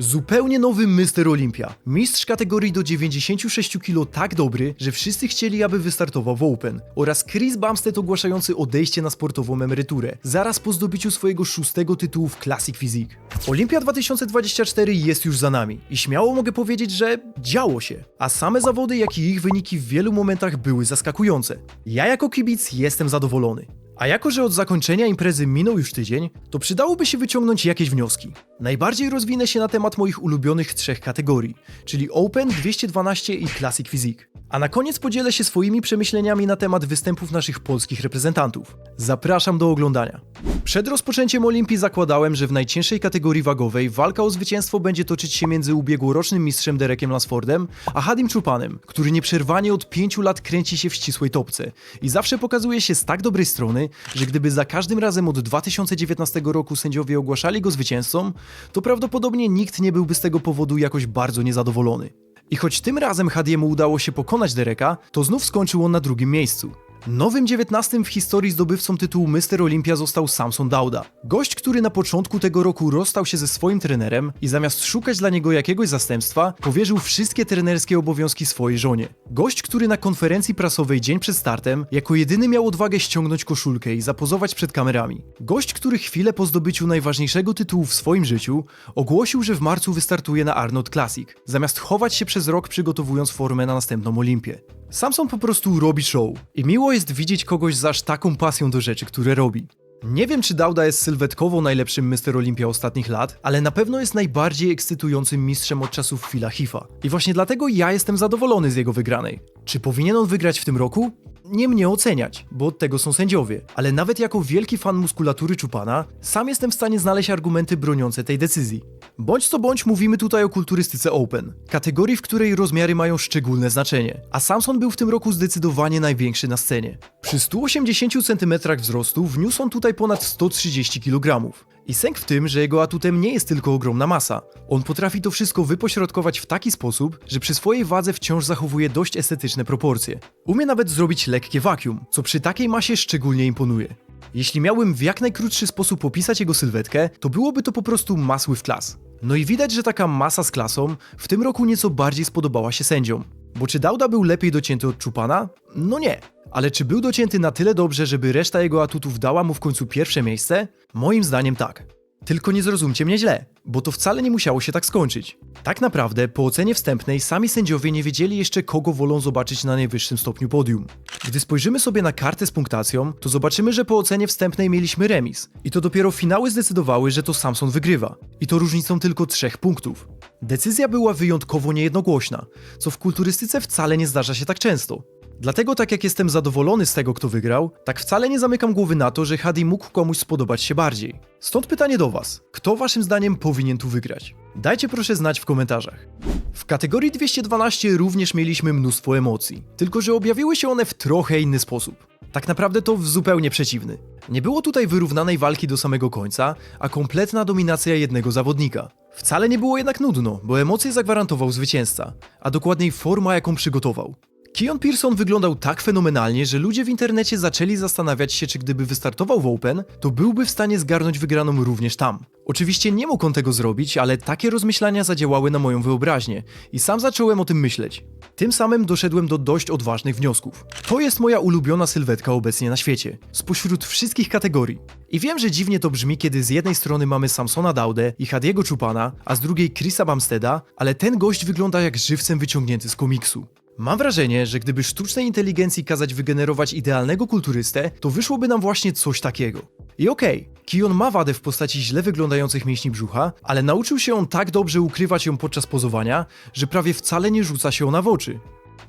Zupełnie nowy Mr. Olympia. Mistrz kategorii do 96 kg tak dobry, że wszyscy chcieli, aby wystartował w Open. Oraz Chris Bumstead ogłaszający odejście na sportową emeryturę, zaraz po zdobyciu swojego szóstego tytułu w Classic Physique. Olimpia 2024 jest już za nami i śmiało mogę powiedzieć, że działo się. A same zawody, jak i ich wyniki w wielu momentach były zaskakujące. Ja jako kibic jestem zadowolony. A jako, że od zakończenia imprezy minął już tydzień, to przydałoby się wyciągnąć jakieś wnioski. Najbardziej rozwinę się na temat moich ulubionych trzech kategorii, czyli Open, 212 i Classic Physique. A na koniec podzielę się swoimi przemyśleniami na temat występów naszych polskich reprezentantów. Zapraszam do oglądania. Przed rozpoczęciem Olimpii zakładałem, że w najcięższej kategorii wagowej walka o zwycięstwo będzie toczyć się między ubiegłorocznym mistrzem Derekiem Lansfordem, a Hadim Czupanem, który nieprzerwanie od pięciu lat kręci się w ścisłej topce i zawsze pokazuje się z tak dobrej strony, że gdyby za każdym razem od 2019 roku sędziowie ogłaszali go zwycięzcą, to prawdopodobnie nikt nie byłby z tego powodu jakoś bardzo niezadowolony. I choć tym razem Hadiemu udało się pokonać Dereka, to znów skończył on na drugim miejscu. Nowym dziewiętnastym w historii zdobywcą tytułu Mr. Olympia został Samson Dauda. Gość, który na początku tego roku rozstał się ze swoim trenerem i zamiast szukać dla niego jakiegoś zastępstwa, powierzył wszystkie trenerskie obowiązki swojej żonie. Gość, który na konferencji prasowej dzień przed startem jako jedyny miał odwagę ściągnąć koszulkę i zapozować przed kamerami. Gość, który chwilę po zdobyciu najważniejszego tytułu w swoim życiu ogłosił, że w marcu wystartuje na Arnold Classic, zamiast chować się przez rok przygotowując formę na następną Olimpię. Samson po prostu robi show i miło jest widzieć kogoś z aż taką pasją do rzeczy, które robi. Nie wiem, czy Dauda jest sylwetkowo najlepszym Mr. Olympia ostatnich lat, ale na pewno jest najbardziej ekscytującym mistrzem od czasów Phila Hifa. I właśnie dlatego ja jestem zadowolony z jego wygranej. Czy powinien on wygrać w tym roku? Nie mnie oceniać, bo od tego są sędziowie. Ale nawet jako wielki fan muskulatury Czupana, sam jestem w stanie znaleźć argumenty broniące tej decyzji. Bądź co bądź mówimy tutaj o kulturystyce Open, kategorii, w której rozmiary mają szczególne znaczenie, a Samson był w tym roku zdecydowanie największy na scenie. Przy 180 cm wzrostu wniósł on tutaj ponad 130 kg. I sęk w tym, że jego atutem nie jest tylko ogromna masa. On potrafi to wszystko wypośrodkować w taki sposób, że przy swojej wadze wciąż zachowuje dość estetyczne proporcje. Umie nawet zrobić lekkie vacuum, co przy takiej masie szczególnie imponuje. Jeśli miałbym w jak najkrótszy sposób opisać jego sylwetkę, to byłoby to po prostu masły w klas. No i widać, że taka masa z klasą w tym roku nieco bardziej spodobała się sędziom. Bo czy Dauda był lepiej docięty od Czupana? No nie. Ale czy był docięty na tyle dobrze, żeby reszta jego atutów dała mu w końcu pierwsze miejsce? Moim zdaniem tak. Tylko nie zrozumcie mnie źle, bo to wcale nie musiało się tak skończyć. Tak naprawdę, po ocenie wstępnej, sami sędziowie nie wiedzieli jeszcze, kogo wolą zobaczyć na najwyższym stopniu podium. Gdy spojrzymy sobie na kartę z punktacją, to zobaczymy, że po ocenie wstępnej mieliśmy remis. I to dopiero finały zdecydowały, że to Samson wygrywa. I to różnicą tylko trzech punktów. Decyzja była wyjątkowo niejednogłośna, co w kulturystyce wcale nie zdarza się tak często. Dlatego tak jak jestem zadowolony z tego, kto wygrał, tak wcale nie zamykam głowy na to, że Hadi mógł komuś spodobać się bardziej. Stąd pytanie do Was. Kto waszym zdaniem powinien tu wygrać? Dajcie proszę znać w komentarzach. W kategorii 212 również mieliśmy mnóstwo emocji, tylko że objawiły się one w trochę inny sposób. Tak naprawdę to w zupełnie przeciwny. Nie było tutaj wyrównanej walki do samego końca, a kompletna dominacja jednego zawodnika. Wcale nie było jednak nudno, bo emocje zagwarantował zwycięzca, a dokładniej forma, jaką przygotował. Keon Pearson wyglądał tak fenomenalnie, że ludzie w internecie zaczęli zastanawiać się, czy gdyby wystartował w Open, to byłby w stanie zgarnąć wygraną również tam. Oczywiście nie mógł on tego zrobić, ale takie rozmyślania zadziałały na moją wyobraźnię i sam zacząłem o tym myśleć. Tym samym doszedłem do dość odważnych wniosków. To jest moja ulubiona sylwetka obecnie na świecie, spośród wszystkich kategorii. I wiem, że dziwnie to brzmi, kiedy z jednej strony mamy Samsona Daudę i Hadiego Chupana, a z drugiej Chrisa Bumsteada, ale ten gość wygląda jak żywcem wyciągnięty z komiksu. Mam wrażenie, że gdyby sztucznej inteligencji kazać wygenerować idealnego kulturystę, to wyszłoby nam właśnie coś takiego. I okej, okay, Kion ma wadę w postaci źle wyglądających mięśni brzucha, ale nauczył się on tak dobrze ukrywać ją podczas pozowania, że prawie wcale nie rzuca się ona w oczy.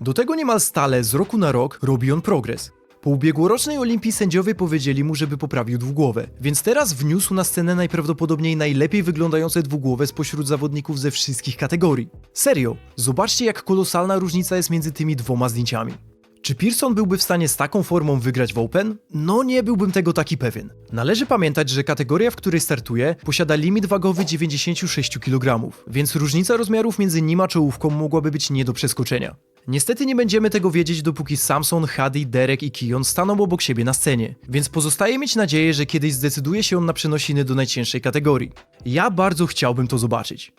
Do tego niemal stale, z roku na rok, robi on progres. Po ubiegłorocznej Olimpii sędziowie powiedzieli mu, żeby poprawił dwugłowę, więc teraz wniósł na scenę najprawdopodobniej najlepiej wyglądające dwugłowe spośród zawodników ze wszystkich kategorii. Serio, zobaczcie jak kolosalna różnica jest między tymi dwoma zdjęciami. Czy Pearson byłby w stanie z taką formą wygrać w Open? No nie byłbym tego taki pewien. Należy pamiętać, że kategoria, w której startuje, posiada limit wagowy 96 kg, więc różnica rozmiarów między nim a czołówką mogłaby być nie do przeskoczenia. Niestety nie będziemy tego wiedzieć, dopóki Samson, Hadi, Derek i Kion staną obok siebie na scenie, więc pozostaje mieć nadzieję, że kiedyś zdecyduje się on na przenosiny do najcięższej kategorii. Ja bardzo chciałbym to zobaczyć.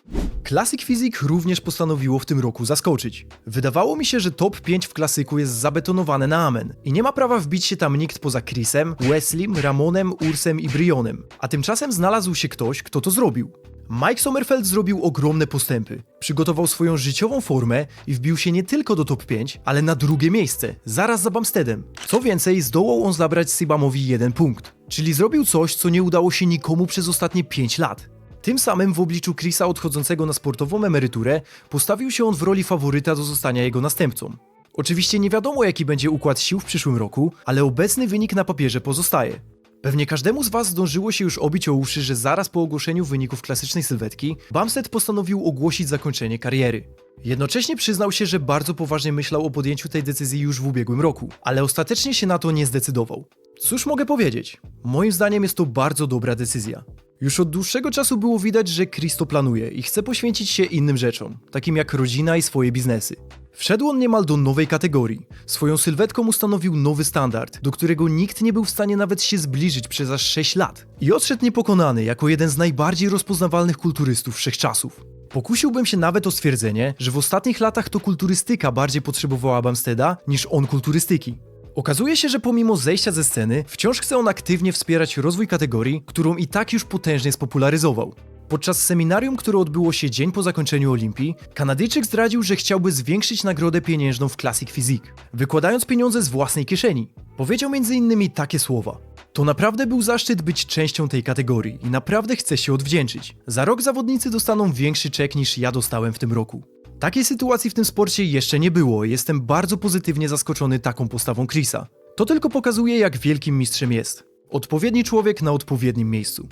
Classic Physique również postanowiło w tym roku zaskoczyć. Wydawało mi się, że top 5 w klasyku jest zabetonowane na amen i nie ma prawa wbić się tam nikt poza Chrisem, Wesleym, Ramonem, Ursem i Brionem. A tymczasem znalazł się ktoś, kto to zrobił. Mike Sommerfeld zrobił ogromne postępy. Przygotował swoją życiową formę i wbił się nie tylko do top 5, ale na drugie miejsce, zaraz za Bumsteadem. Co więcej, zdołał on zabrać Sibamowi jeden punkt. Czyli zrobił coś, co nie udało się nikomu przez ostatnie 5 lat. Tym samym w obliczu Chrisa odchodzącego na sportową emeryturę postawił się on w roli faworyta do zostania jego następcą. Oczywiście nie wiadomo jaki będzie układ sił w przyszłym roku, ale obecny wynik na papierze pozostaje. Pewnie każdemu z Was zdążyło się już obić o uszy, że zaraz po ogłoszeniu wyników klasycznej sylwetki, Bumstead postanowił ogłosić zakończenie kariery. Jednocześnie przyznał się, że bardzo poważnie myślał o podjęciu tej decyzji już w ubiegłym roku, ale ostatecznie się na to nie zdecydował. Cóż mogę powiedzieć? Moim zdaniem jest to bardzo dobra decyzja. Już od dłuższego czasu było widać, że Chris to planuje i chce poświęcić się innym rzeczom, takim jak rodzina i swoje biznesy. Wszedł on niemal do nowej kategorii. Swoją sylwetką ustanowił nowy standard, do którego nikt nie był w stanie nawet się zbliżyć przez aż 6 lat. I odszedł niepokonany jako jeden z najbardziej rozpoznawalnych kulturystów wszechczasów. Pokusiłbym się nawet o stwierdzenie, że w ostatnich latach to kulturystyka bardziej potrzebowała Bumsteada niż on kulturystyki. Okazuje się, że pomimo zejścia ze sceny, wciąż chce on aktywnie wspierać rozwój kategorii, którą i tak już potężnie spopularyzował. Podczas seminarium, które odbyło się dzień po zakończeniu Olimpii, Kanadyjczyk zdradził, że chciałby zwiększyć nagrodę pieniężną w Classic Physique, wykładając pieniądze z własnej kieszeni. Powiedział m.in. takie słowa. To naprawdę był zaszczyt być częścią tej kategorii i naprawdę chcę się odwdzięczyć. Za rok zawodnicy dostaną większy czek niż ja dostałem w tym roku. Takiej sytuacji w tym sporcie jeszcze nie było i jestem bardzo pozytywnie zaskoczony taką postawą Chrisa. To tylko pokazuje, jak wielkim mistrzem jest. Odpowiedni człowiek na odpowiednim miejscu.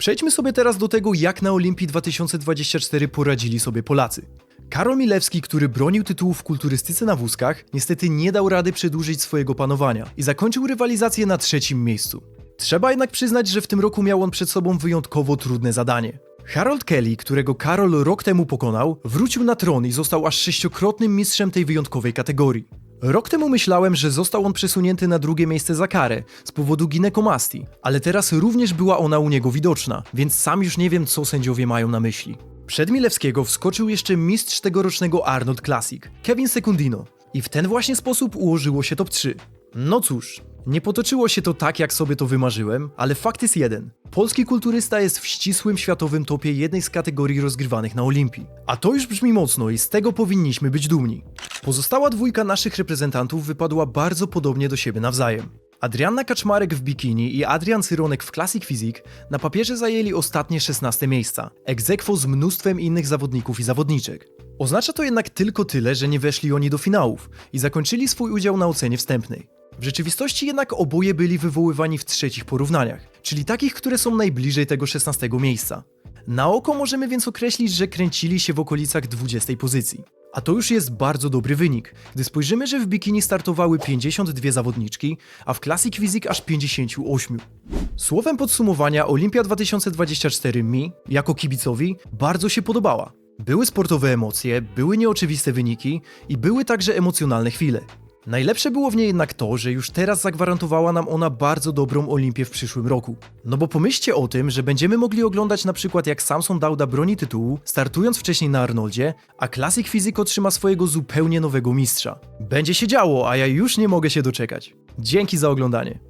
Przejdźmy sobie teraz do tego, jak na Olimpii 2024 poradzili sobie Polacy. Karol Milewski, który bronił tytułów w kulturystyce na wózkach, niestety nie dał rady przedłużyć swojego panowania i zakończył rywalizację na trzecim miejscu. Trzeba jednak przyznać, że w tym roku miał on przed sobą wyjątkowo trudne zadanie. Harold Kelly, którego Karol rok temu pokonał, wrócił na tron i został aż sześciokrotnym mistrzem tej wyjątkowej kategorii. Rok temu myślałem, że został on przesunięty na drugie miejsce za karę z powodu ginekomastii, ale teraz również była ona u niego widoczna, więc sam już nie wiem, co sędziowie mają na myśli. Przed Milewskiego wskoczył jeszcze mistrz tegorocznego Arnold Classic, Kevin Secundino. I w ten właśnie sposób ułożyło się top 3. No cóż, nie potoczyło się to tak, jak sobie to wymarzyłem, ale fakt jest jeden. Polski kulturysta jest w ścisłym światowym topie jednej z kategorii rozgrywanych na Olimpii. A to już brzmi mocno i z tego powinniśmy być dumni. Pozostała dwójka naszych reprezentantów wypadła bardzo podobnie do siebie nawzajem. Adrianna Kaczmarek w bikini i Adrian Cyronek w Classic Physique na papierze zajęli ostatnie 16 miejsca, aequo z mnóstwem innych zawodników i zawodniczek. Oznacza to jednak tylko tyle, że nie weszli oni do finałów i zakończyli swój udział na ocenie wstępnej. W rzeczywistości jednak oboje byli wywoływani w trzecich porównaniach, czyli takich, które są najbliżej tego 16 miejsca. Na oko możemy więc określić, że kręcili się w okolicach 20 pozycji. A to już jest bardzo dobry wynik, gdy spojrzymy, że w bikini startowały 52 zawodniczki, a w Classic Physique aż 58. Słowem podsumowania Olimpia 2024 mi, jako kibicowi, bardzo się podobała. Były sportowe emocje, były nieoczywiste wyniki i były także emocjonalne chwile. Najlepsze było w niej jednak to, że już teraz zagwarantowała nam ona bardzo dobrą Olimpię w przyszłym roku. No bo pomyślcie o tym, że będziemy mogli oglądać na przykład jak Samson Dauda broni tytułu, startując wcześniej na Arnoldzie, a Classic Physique otrzyma swojego zupełnie nowego mistrza. Będzie się działo, a ja już nie mogę się doczekać. Dzięki za oglądanie.